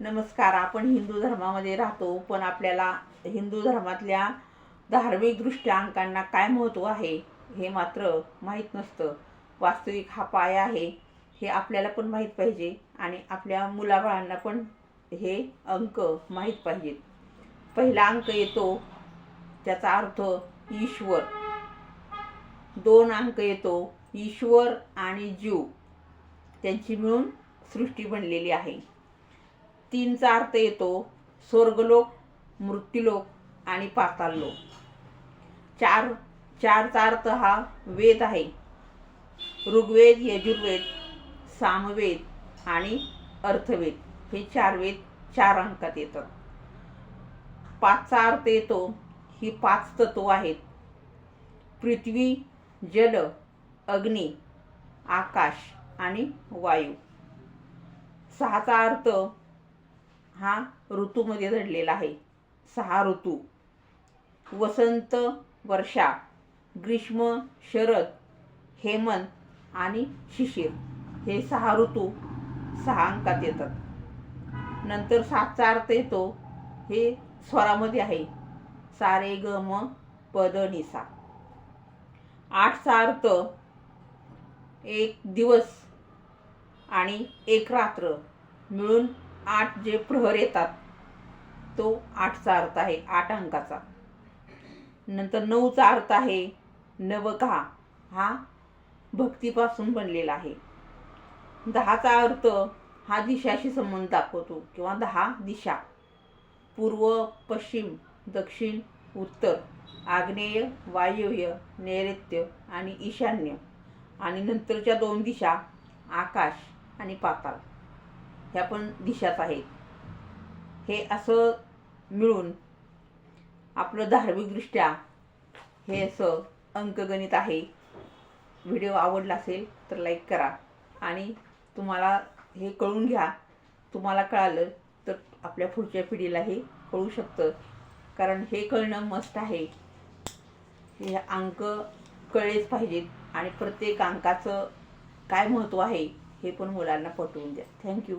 नमस्कार आपण हिंदू धर्मामध्ये राहतो पण आपल्याला हिंदू धर्मातल्या धार्मिकदृष्ट्या अंकांना काय महत्त्व आहे हे मात्र माहीत नसतं. वास्तविक हा पाया आहे हे आपल्याला पण माहीत पाहिजे आणि आपल्या मुलाबाळांना पण हे अंक माहीत पाहिजेत. पहिला अंक येतो त्याचा अर्थ ईश्वर. दोन अंक येतो ईश्वर आणि जीव. त्यांची मिळून सृष्टी बनलेली आहे. तीनचा अर्थ येतो स्वर्गलोक मृत्यूलोक आणि पाताललोक. चार चारचा अर्थ हा वेद आहे. ऋग्वेद यजुर्वेद सामवेद आणि अर्थवेद. हे चार वेद चार अंकात येतात. पाचचा अर्थ येतो ही पाच तत्व आहेत. पृथ्वी जल अग्नी आकाश आणि वायू. सहाचा अर्थ हा ऋतूमध्ये दडलेला आहे. सहा ऋतू. वसंत वर्षा ग्रीष्म शरद हेमंत आणि शिशिर. हे सहा ऋतू सहा अंकात येतात. नंतर सातचा अर्थ येतो. हे स्वरामध्ये आहे. सारे ग म पद निसा आठचा अर्थ एक दिवस आणि एक रात्र मिळून आठ जे प्रहर येतात तो आठचा अर्थ आहे आठ अंकाचा. नंतर नऊचा अर्थ आहे नवका हा भक्तीपासून बनलेला आहे. दहाचा अर्थ हा दिशाशी संबंध दाखवतो किंवा दहा दिशा. पूर्व पश्चिम दक्षिण उत्तर. आग्नेय वायव्य नैऋत्य आणि ईशान्य. आणि नंतरच्या दोन दिशा आकाश आणि पाताळ ह्या पण दिशाच आहेत. हे असं मिळून आपलं धार्मिकदृष्ट्या हे असं अंकगणित आहे. व्हिडिओ आवडला असेल तर लाईक करा आणि तुम्हाला हे कळून घ्या. तुम्हाला कळालं तर आपल्या पुढच्या पिढीला हे कळू शकतं. कारण हे कळणं मस्त आहे. हे अंक कळलेच पाहिजेत आणि प्रत्येक अंकाचं काय महत्त्व आहे? हे पण मुलांना पटवून द्या. थँक्यू